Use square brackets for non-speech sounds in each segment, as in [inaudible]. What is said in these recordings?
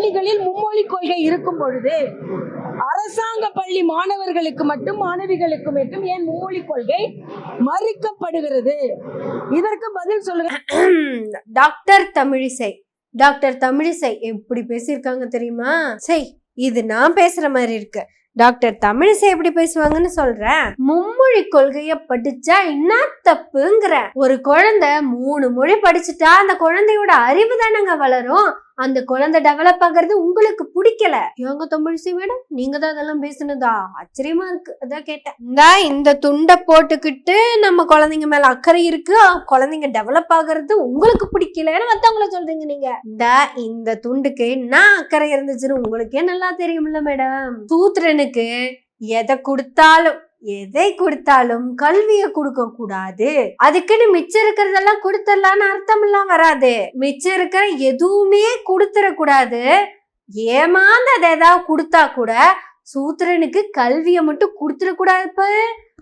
பள்ளிகளில் மும்மொழி கொள்கை இருக்கும் பொழுது அரசாங்க பள்ளி மாணவர்களுக்கு மட்டும் மாணவிகளுக்கு மட்டும் ஏன் மும்மொழி கொள்கை மறுக்கப்படுகிறது? இதற்கு பதில் சொல்லுங்க. [clears throat] டாக்டர் தமிழிசை. டாக்டர் தமிழிசை எப்படி பேசியிருக்காங்க தெரியுமா? சரி இது நான் பேசுற மாதிரி இருக்கு. டாக்டர் தமிழிசை எப்படி பேசுவாங்கன்னு சொல்றேன். மும்மொழி கொள்கைய படிச்சா என்ன தப்புங்கிற. ஒரு குழந்தை மூணு மொழி படிச்சுட்டா அந்த குழந்தையோட அறிவு தானங்க வளரும். அந்த குழந்தை டெவலப் ஆகுறது உங்களுக்கு பிடிக்கல. யோங்க தமிழிசை மேடம்? நீங்க தான் அதெல்லாம் பேசுனதா? ஆச்சரியமா இருக்கு. அதான் கேட்டேன். இந்தா இந்த துண்டை போட்டுக்கிட்டு நம்ம குழந்தைங்க மேல அக்கறை இருக்கு. குழந்தைங்க டெவலப் ஆகிறது உங்களுக்கு பிடிக்கலன்னு மத்தவங்கள சொல்றீங்க நீங்க. இந்த இந்த துண்டுக்கு என்ன அக்கறை இருந்துச்சுன்னு உங்களுக்கே நல்லா தெரியும்ல மேடம். சூத்திரனுக்கு எதை கொடுத்தாலும் எதை கொடுத்தாலும் கல்விய கொடுக்க கூடாது. அதுக்குன்னு மிச்சம் இருக்கிறதெல்லாம் கொடுத்துடலான்னு அர்த்தம் எல்லாம் வராது. மிச்சம் இருக்கிற எதுவுமே கொடுத்துட கூடாது ஏமாந்து அதை ஏதாவது கொடுத்தா கூட சூத்திரனுக்கு கல்வியை மட்டும் கொடுத்துடக்கூடாது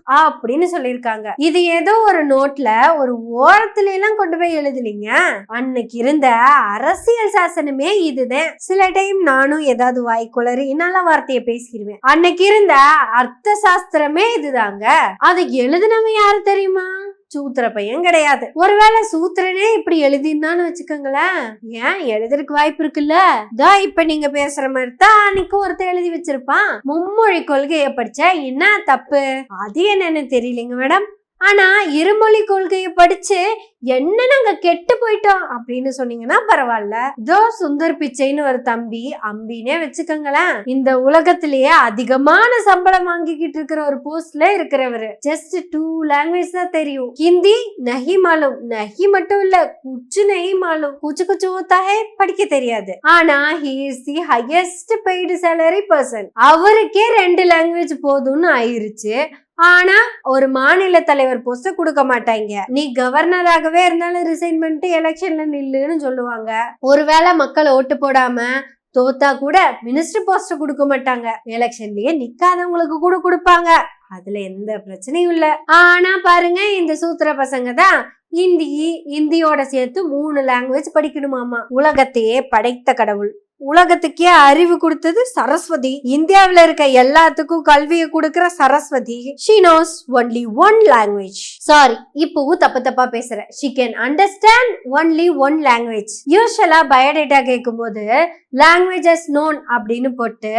அப்படின்னு சொல்லியிருக்காங்க. இது ஏதோ ஒரு நோட்ல ஒரு ஓரத்துல எல்லாம் கொண்டு போய் எழுதலீங்க அன்னைக்கு இருந்த அரசியல் சாசனமே இதுதான். சில டைம் நானும் ஏதாவது வாய்க்குளறி நல்ல வார்த்தையை பேசிடுவேன். அன்னைக்கு இருந்த அர்த்த சாஸ்திரமே இதுதாங்க. அதை எழுதினவன் யாரு தெரியுமா? சூத்திர பையன் கிடையாது. ஒருவேளை சூத்திரனே இப்படி எழுதினான்னு வச்சுக்கோங்களேன். ஏன் எழுதுறதுக்கு வாய்ப்பு இருக்குல்ல? இதோ இப்ப நீங்க பேசுற மாதிரி தான் அன்னைக்கு ஒருத்தர் எழுதி வச்சிருப்பான். மும்மொழி கொள்கையை படிச்சா என்ன தப்பு? அது என்னன்னு தெரியலங்க மேடம். ஆனா இருமொழி கொள்கையை படிச்சு என்ன நாங்க கெட்டு போயிட்டோம் அப்படின்னு சொன்னீங்கன்னா பரவாயில்ல. தோ சுந்தர் பிச்சைன்னு ஒரு தம்பி அம்பினே வச்சுக்கோங்களேன். இந்த உலகத்திலேயே அதிகமான சம்பளம் வாங்கிக்கிட்டு இருக்கிற ஒரு போஸ்ட்ல இருக்கிறவரு. ஜஸ்ட் டூ லாங்குவேஜ் தான் தெரியும். ஹிந்தி நஹி மாலும். நஹி மட்டும் இல்ல குச்சு நஹி மாலும். குச்சு குச்சு ஊத்தாகே படிக்க தெரியாது. ஆனா he is the highest paid salary person அவருக்கே ரெண்டு லாங்குவேஜ் போதும்னு ஆயிருச்சு. ஆனா ஒரு மாநில தலைவர் போஸ்ட கொடுக்க மாட்டாங்க. நீ கவர்னராக கவர்னராகவே இருந்தாலும் ரிசைன் பண்ணிட்டு எலெக்ஷன்ல நில்லுன்னு சொல்லுவாங்க. ஒருவேளை மக்கள் ஓட்டு போடாம தோத்தா கூட மினிஸ்டர் போஸ்ட் கொடுக்க மாட்டாங்க. எலெக்ஷன்லயே நிக்காதவங்களுக்கு கூட கொடுப்பாங்க. அதுல எந்த பிரச்சனையும் இல்ல. ஆனா பாருங்க இந்த சூத்திர பசங்க தான் இந்தி இந்தியோட சேர்த்து மூணு லாங்குவேஜ் படிக்கணுமாமா. உலகத்தையே படைத்த கடவுள். உலகத்துக்கே அறிவு கொடுத்தது சரஸ்வதி. இந்தியாவில இருக்க எல்லாத்துக்கும் கல்வியை கொடுக்கிற Saraswathi. She knows only one language sorry இப்பவும் தப்பு தப்பா பேசுறேன். She can understand only one language யூஸ்வலா பயோடேட்டா கேட்கும்போது லாங்குவேஜஸ் நோன் அப்படின்னு போட்டு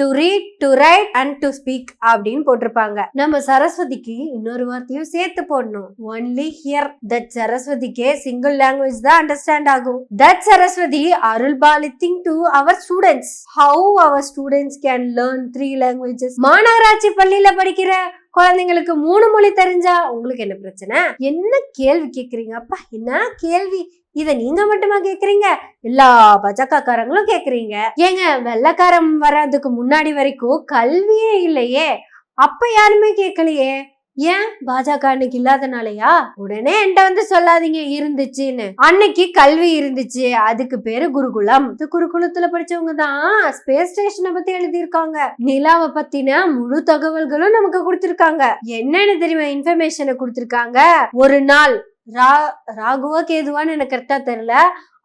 to read to write and to speak அப்படின்னு போட்டிருப்பாங்க. நம்ம சரஸ்வதிக்கு இன்னொரு வார்த்தையும் சேர்த்து போடணும். ஒன்லி ஹியர் தட் சரஸ்வதிக்கே சிங்கிள் லாங்குவேஜ் தான் அண்டர்ஸ்டாண்ட் ஆகும். தட் சரஸ்வதி அருள் பாலித்திங் to our students how our students can learn three languages மாநகராட்சி பள்ளியில படிக்கிற குழந்தைங்களுக்கு மூணு மொழி தெரிஞ்சா உங்களுக்கு என்ன பிரச்சனை? என்ன கேள்வி கேக்குறீங்க? அப்பா என்ன கேள்வி? இத நீங்க மட்டுமா கேக்குறீங்க? எல்லா பாஜகக்காரங்களும் கேக்குறீங்க. ஏங்க வெள்ளக்காரம் வர்றதுக்கு முன்னாடி வரைக்கும் கல்வியே இல்லையே. அப்ப யாருமே கேட்கலையே ஏன்? பாஜக அன்னைக்கு இல்லாதனாலயா? உடனே என்கிட்ட வந்து சொல்லாதீங்க இருந்துச்சுன்னு. அன்னைக்கு கல்வி இருந்துச்சு. அதுக்கு பேரு குருகுலம். இந்த குருகுலத்துல படிச்சவங்க தான் ஸ்பேஸ் ஸ்டேஷனை பத்தி எழுதியிருக்காங்க. நிலாவை பத்தின முழு தகவல்களும் நமக்கு கொடுத்திருக்காங்க. என்னன்னு தெரியுமா? இன்ஃபர்மேஷனை கொடுத்திருக்காங்க. ஒரு நாள் ரா ராகுவா கேதுவான்னு எனக்கு கரெக்டா தெரியல.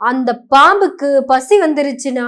அந்த பாம்புக்கு பசி வந்துருச்சுன்னா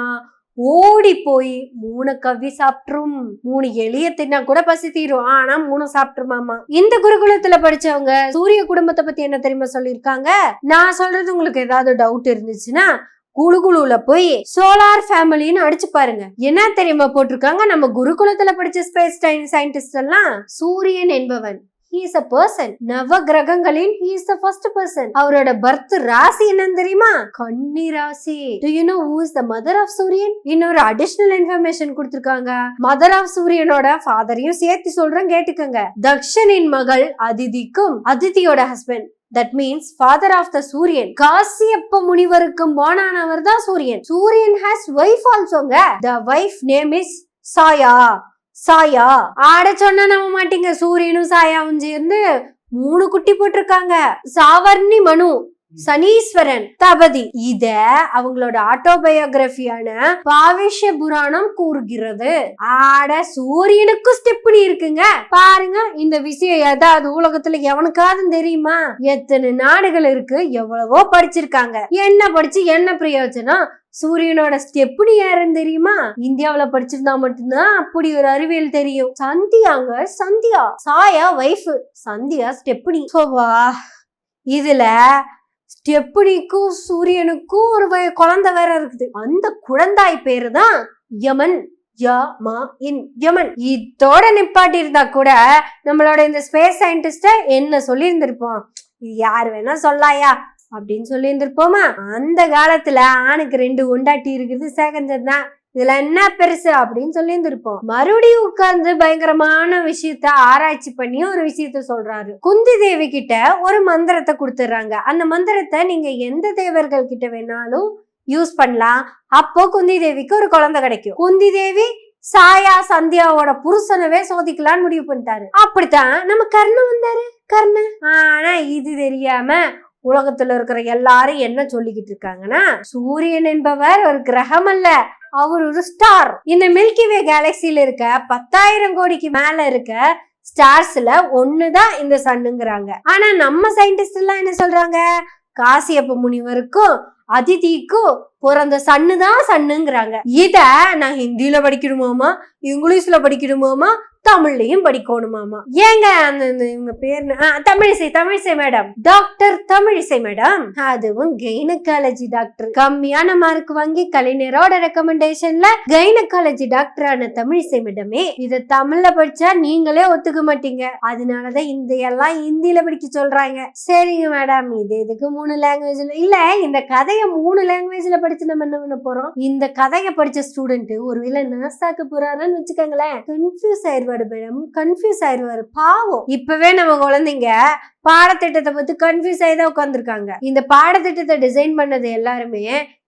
ஓடி போய் மூணு கவ்வி சாப்பிட்டுரும் மூணு எளிய தின்னா கூட பசி தீரும். ஆனா மூணு சாப்பிட்டுருமாமா இந்த குருகுலத்துல படிச்சவங்க சூரிய குடும்பத்தை பத்தி என்ன தெரியுமா சொல்லியிருக்காங்க? நான் சொல்றது உங்களுக்கு ஏதாவது டவுட் இருந்துச்சுன்னா குழுகுழுல போய் சோலார் ஃபேமிலின்னு அடிச்சு பாருங்க. என்ன தெரியுமா போட்டிருக்காங்க? நம்ம குருகுலத்துல படிச்ச ஸ்பேஸ் சயின்டிஸ்ட் எல்லாம் சூரியன் என்பவன். Is is person person. நவ கிரகங்களின் he is the first person அவரோட பர்த் ராசி என்னன்னு தெரியுமா? கன்னி ராசி. Do you know who is the mother of சூரியன்? இன்னொரு அடிஷனல் இன்ஃபர்மேஷன் கொடுத்திருக்காங்க. மதர் ஆஃப் சூரியனோட ஃபாதரையும் சேர்த்து சொல்றேன் கேட்டுக்கோங்க. தக்ஷனின் மகள் அதிதிக்கும் அதிதியோட husband that means father of the சூரியன். காசியப்ப முனிவருக்கும் போனானவர் தான் சூரியன். சூரியன் has wife ஆல்சோங்க the wife name is Chhaya Chhaya? ஆட சொன்னா நம்ப மாட்டீங்க. சூரியனும் சாயாவும் சேர்ந்து மூணு குட்டி போட்டிருக்காங்க. சாவர்ணி மனு. சனீஸ்வரன். தபதி. இத அவங்களோட ஆட்டோபயோகிராஃபியான பாவிஷ புராணம் கூறுகிறது. ஆட சூரியனுக்கும் ஸ்டெப்னி இருக்குங்க பாருங்க இந்த விஷயம் ஏதாவது உலகத்துல எவனுக்காவது தெரியுமா? எத்தனை நாடுகள் இருக்கு? எவ்வளவோ படிச்சிருக்காங்க. என்ன படிச்சு என்ன பிரயோஜனம்? சூரியனோட ஸ்டெப்னி யாருன்னு தெரியுமா? இந்தியாவுல படிச்சிருந்தா மட்டும்தான் அப்படி ஒரு அறிவியல் தெரியும். சந்தியாங்க சந்தியா. சாயா வைஃப் சந்தியா ஸ்டெப்னி இதுல எப்படிக்கும் சூரியனுக்கும் ஒரு குழந்தை வேற இருக்குது. அந்த குழந்தாய் பேரு தான் யமன் யா மா இன் யமன். இதோட நிப்பாட்டி இருந்தா கூட நம்மளோட இந்த ஸ்பேஸ் சயின்டிஸ்ட என்ன சொல்லியிருந்திருப்போம்? இது யார் வேணா சொல்லாயா? அப்படின்னு சொல்லியிருந்திருப்போமா? அந்த காலத்துல ஆணுக்கு ரெண்டு உண்டாட்டி இருக்குது சேகஞ்சன் தான். இதுல என்ன பெருசு அப்படின்னு சொல்லியிருந்திருப்போம். மறுபடியும் உட்கார்ந்து பயங்கரமான விஷயத்த ஆராய்ச்சி பண்ணி ஒரு விஷயத்த சொல்றாரு. குந்தி தேவி கிட்ட ஒரு மந்திரத்தை கொடுத்துட்றாங்க அந்த மந்திரத்தை நீங்க எந்த தேவர்கள் கிட்ட வேணாலும் யூஸ் பண்ணலாம். அப்போ குந்தி தேவிக்கு ஒரு குழந்தை கிடைக்கும். குந்தி தேவி சாயா சந்தியாவோட புருஷனவே சோதிக்கலாம்னு முடிவு பண்ணிட்டாரு. அப்படித்தான் நம்ம கர்ணன் வந்தாரு. கர்ணன் ஆனா இது தெரியாம உலகத்துல இருக்கிற எல்லாரும் என்ன சொல்லிக்கிட்டு இருக்காங்கன்னா சூரியன் என்பவர் ஒரு கிரகம் அல்ல அவர் ஒரு ஸ்டார் இந்த மில்கி வே கேலக்சில இருக்க பத்தாயிரம் கோடிக்கு மேல இருக்க ஸ்டார்ஸ்ல தான் இந்த சன்னுங்கிறாங்க ஆனா நம்ம சயின்டிஸ்ட் எல்லாம் என்ன சொல்றாங்க? காசியப்ப முனிவருக்கும் அதிதிக்கும் பிறந்த சன்னு தான் சன்னுங்கிறாங்க. இத நான் ஹிந்தியில படிக்கணுமாமா? இங்கிலீஷ்ல படிக்கணுமாமா? தமிழ்லயும் படிக்கணுமாமா? ஏங்க அந்த இவங்க பேர் ஆ, Tamilisai Tamilisai madam. Doctor Tamilisai madam. அதுவும் கைனகாலஜி டாக்டர் கம்மியான மார்க் வாங்கி கலைஞரோட ரெக்கமெண்டேஷன்ல கைனகாலஜி டாக்டரான தமிழிசை மேடமே இத தமிழ்ல படிச்சா நீங்களே ஒத்துக்க மாட்டீங்க. அதனாலதான் இந்த எல்லாம் ஹிந்தியில படிக்க சொல்றாங்க. சரிங்க மேடம். இது எதுக்கு மூணு லாங்குவேஜ்ல இல்ல இந்த கதையை மூணு லாங்குவேஜ்ல படிச்சு நம்ம என்ன பண்ண போறோம்? இந்த கதையை படிச்ச ஸ்டூடெண்ட் ஒருவேளை நாசாக்கு போறாருன்னு வச்சுக்கோங்களேன். கன்ஃபியூஸ் ஆயிடுவாரு மேடம். கன்ஃபியூஸ் ஆயிருவாரு. பாவம். இப்பவே நம்ம குழந்தைங்க பாடத்திட்டத்தை பத்தி கன்ஃபியூஸ் ஆகி தான் உட்காந்துருக்காங்க இந்த பாடத்திட்டத்தை டிசைன் பண்ணது எல்லாருமே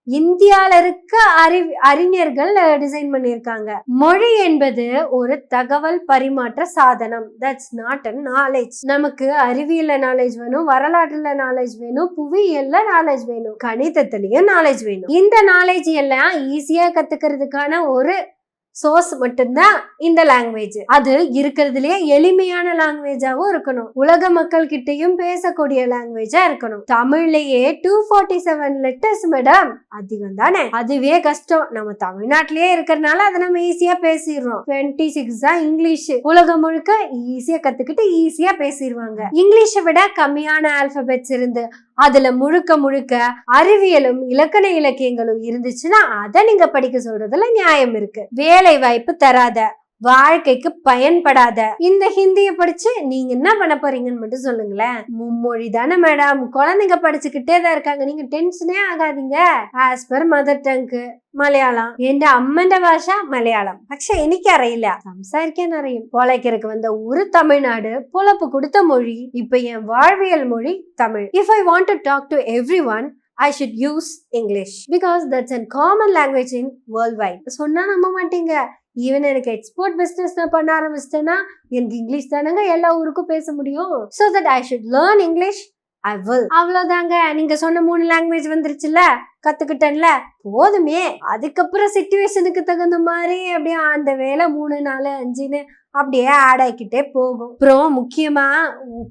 இந்தியால இருக்க அறி அறிஞர்கள் டிசைன் பண்ணியிருக்காங்க. மொழி என்பது ஒரு தகவல் பரிமாற்ற சாதனம். தட்ஸ் நாட் அ நாலேஜ் நமக்கு அறிவியல நாலேஜ் வேணும் வரலாற்றுல நாலேஜ் வேணும் புவியியல்ல நாலேஜ் வேணும் கணிதத்திலயும் நாலேஜ் வேணும். இந்த நாலேஜ் எல்லாம் ஈஸியா கத்துக்கிறதுக்கான ஒரு சோர்ஸ் மட்டும்தான் இந்த லாங்குவேஜ் அது இருக்கிறதுலயே எளிமையான லாங்குவேஜாவும் இருக்கணும். உலக மக்கள் கிட்டையும் பேசக்கூடிய லாங்குவேஜா இருக்கணும். தமிழ்லயே two forty seven letters madam அதிகம் தானே? அதுவே கஷ்டம். நம்ம தமிழ்நாட்டிலேயே இருக்கிறனால அதை நம்ம ஈஸியா பேசிடுறோம். டுவெண்ட்டி சிக்ஸ் தான் இங்கிலீஷ். உலகம் முழுக்க ஈஸியா கத்துக்கிட்டு ஈஸியா பேசிடுவாங்க. இங்கிலீஷை விட கம்மியான ஆல்பபெட்ஸ் இருந்து அதுல முழுக்க முழுக்க அறிவியலும் இலக்கண இலக்கியங்களும் இருந்துச்சுன்னா அதை நீங்க படிக்க சொல்றதுல நியாயம் இருக்கு. வேலை வாய்ப்பு தராத வாழ்க்கைக்கு பயன்படாத இந்த ஹிந்திய படிச்சு நீங்க என்ன பண்ண போறீங்கன்னு மட்டும் சொல்லுங்களேன் மும்மொழி தானே மேடம் குழந்தைங்க படிச்சுக்கிட்டே தான் இருக்காங்க நீங்க டென்ஷனே ആകാതിങ്ക as per mother tongue Malayalam എന്റെ അമ്മന്റെ ഭാഷ മലയാളം പക്ഷെ എനിക്കറിയില്ല സംസാരിക്കാൻ അറിയും പൊളയ്ക്കരക്ക് വന്ന ഒരു തമിഴ്നാട് പൊളപ്പ് കൊടുത്ത മൊഴി ഇപ്പൊ എൻ வாழ்வியல் மொழி Tamil if I want to talk to everyone I should use English because that's an common language in worldwide சொன்னா நம்ப மாட்டீங்க ஈவன் எனக்கு எக்ஸ்போர்ட் பிஸ்னஸ் நான் பண்ண ஆரம்பிச்சிட்டேன்னா எனக்கு இங்கிலீஷ் தானங்க எல்லா ஊருக்கும் பேச முடியும். So that I should learn English I will அவ்வளோதாங்க நீங்க சொன்ன மூணு லாங்குவேஜ் வந்துருச்சுல்ல கத்துக்கிட்டேன்ல போதுமே. அதுக்கப்புறம் சுச்சுவேஷனுக்கு தகுந்த மாதிரி அப்படியே அந்த வேலை மூணு நாலு அஞ்சுன்னு அப்படியே ஆட் ஆகிக்கிட்டே போகும். அப்புறம் முக்கியமா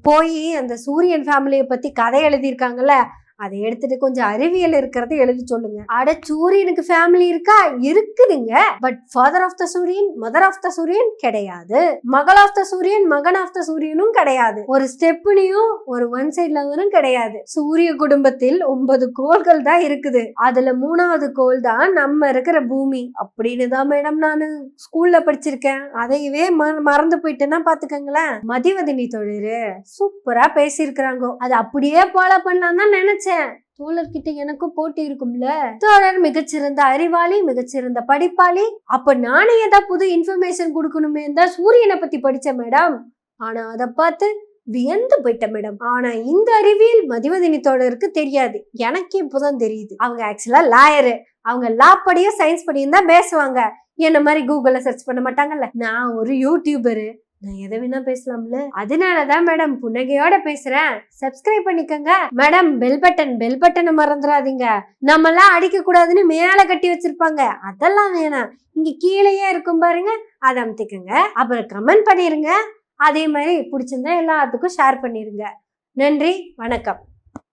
போய் அந்த சூரியன் ஃபேமிலியை பத்தி கதை எழுதியிருக்காங்கல்ல அதை எடுத்துட்டு கொஞ்சம் அறிவியல் இருக்கிறத எழுதி சொல்லுங்க. அட சூரியனுக்கு ஃபேமிலி இருக்கா? இருக்குதுங்க. பட் ஃபாதர் ஆஃப் த சூரியன் மதர் ஆஃப் த சூரியன் கிடையாது. மகள் ஆஃப் த சூரியன் மகன் ஆஃப் த சூரியனும் கிடையாது. ஒரு ஸ்டெப்னியும் ஒரு ஒன் சைட் கிடையாது. சூரிய குடும்பத்தில் ஒன்பது கோள்கள் தான் இருக்குது. அதுல மூணாவது கோள் தான் நம்ம இருக்கிற பூமி. அப்படின்னு தான் மேடம் நான் ஸ்கூல்ல படிச்சிருக்கேன். அதையவே மறந்து போயிட்டேன்னா பாத்துக்கோங்களேன். மதிவதினி தொழிறு சூப்பரா பேசியிருக்கிறாங்க. அது அப்படியே ஃபாலோ பண்ணலாம் தான் நினைச்சேன். தோழர்கிட்ட எனக்கும் போட்டி இருக்கும்ல? தோழர் மிகச்சிறந்த அறிவாளி மிகச்சிறந்த படிப்பாளி. அப்ப நானே ஏதாவது புது இன்ஃபர்மேஷன் கொடுக்கணுமே தான் சூரியனை பத்தி படிச்சேன் மேடம் ஆனா அதை பார்த்து வியந்து போயிட்டேன் மேடம் ஆனா இந்த அறிவியல் மதிவதினி தோழருக்கு தெரியாது. எனக்கே இப்போதான் தெரியுது. அவங்க ஆக்சுவலா லாயரு அவங்க லா படியும் சயின்ஸ் படியும் தான் பேசுவாங்க. என்ன மாதிரி கூகுள்ல சர்ச் பண்ண மாட்டாங்கல்ல? நான் ஒரு யூடியூபரு நான் எதை வேணா பேசலாம்ல? அதனாலதான் மேடம் புன்னகையோட பேசுறேன். சப்ஸ்கிரைப் பண்ணிக்கோங்க. மேடம் பெல் பட்டன் பெல் பட்டனை மறந்துடாதீங்க. நம்மலாம் அடிக்க கூடாதுன்னு மேல கட்டி வச்சிருப்பாங்க. அதெல்லாம் வேணாம். இங்க கீழேயே இருக்கும் பாருங்க. அதை அமுத்திக்கோங்க. அப்புறம் கமெண்ட் பண்ணிருங்க. அதே மாதிரி பிடிச்சிருந்தா எல்லாத்துக்கும் ஷேர் பண்ணிருங்க. நன்றி வணக்கம்.